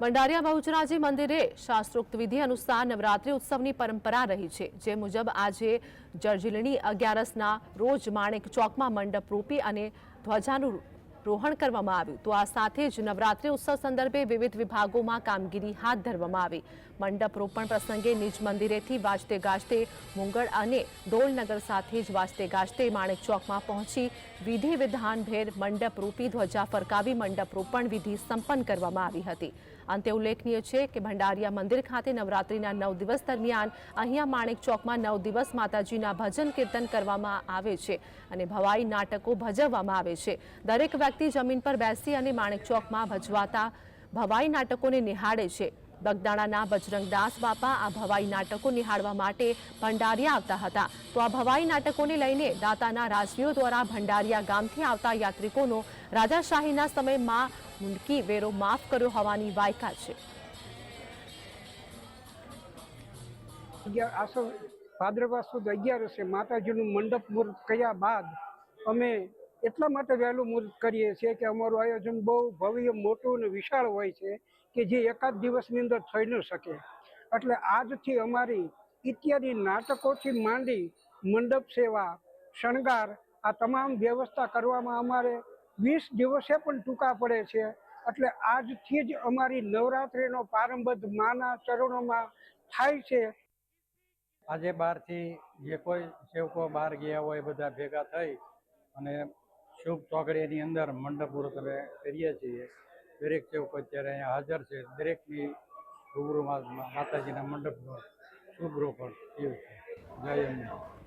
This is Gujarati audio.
ભંડારિયા બહુચરાજી મંદિરે શાસ્ત્રોક્ત વિધિ અનુસાર નવરાત્રી ઉત્સવની પરંપરા રહી છે. જે મુજબ આજે જર્જિલણી અગિયારસના રોજ માણેક ચોકમાં મંડપ રૂપી અને ધ્વજાનું રોહણ કરવામાં આવ્યું. તો આ સાથે જ નવરાત્રી ઉત્સવ સંદર્ભે વિવિધ વિભાગોમાં કામગીરી હાથ ધરવામાં આવી. મંડપ રોપણ પ્રસંગે નિજ મંદિરેથી વાજતે ગાજતે મુંગળ અને ડોલનગર સાથે જ વાજતે ગાજતે માણેક ચોકમાં પહોંચી વિધિ વિધાનભેર મંડપ રૂપી ધ્વજા ફરકાવી મંડપ રોપણ વિધિ સંપન્ન કરવામાં આવી હતી. અંતે ઉલ્લેખનીય છે કે ભંડારિયા મંદિર ખાતે નવરાત્રીના નવ દિવસ દરમિયાન અહીંયા માણેક ચોકમાં નવ દિવસ માતાજીના ભજન કીર્તન કરવામાં આવે છે અને ભવાઈ નાટકો ભજવવામાં આવે છે. દરેક વ્યક્તિ જમીન પર બેસી અને માણેક ચોકમાં ભજવાતા ભવાઈ નાટકોને નિહાળે છે. બગદાણાના બજરંગદાસ બાપા આ ભવાઈ નાટકો નિહાળવા માટે ભંડારિયા આવતા હતા. તો આ ભવાઈ નાટકોને લઈને દાતાના રાજવીઓ દ્વારા ભંડારિયા ગામથી આવતા યાત્રિકોનો રાજાશાહીના સમયમાં મુંડકી વેરો માફ કર્યો હોવાની વાયકા છે. ભાદ્રવા સુદ અગિયારસે માતાજીનું મંડપ મુહૂર્ત કર્યા બાદ અમે એટલા માટે વહેલું મુહૂર્ત કરીએ છીએ કે અમારું આયોજન બહુ ભવ્ય, મોટું અને વિશાળ હોય છે કે જે એકાદ દિવસની અંદર થઈ ન શકે. એટલે આજથી અમારી ઇત્યાદિ નાટકોથી માંડી મંડપ સેવા, શણગાર, આ તમામ વ્યવસ્થા કરવામાં અમારે વીસ દિવસે પણ ટૂંકા પડે છે. એટલે આજથી જ અમારી નવરાત્રિનો પ્રારંભ માના ચરણોમાં થાય છે. આજે બહારથી જે કોઈ સેવકો બહાર ગયા હોય બધા ભેગા થઈ અને શુભ ચોકડીની અંદર મંડપુર તમે કરીએ છીએ. દરેક સેવકો અત્યારે અહીંયા હાજર છે. દરેકની રૂબરૂમાં માતાજીના મંડપનું શુભ રોપણ થયું છે. જય અંબે.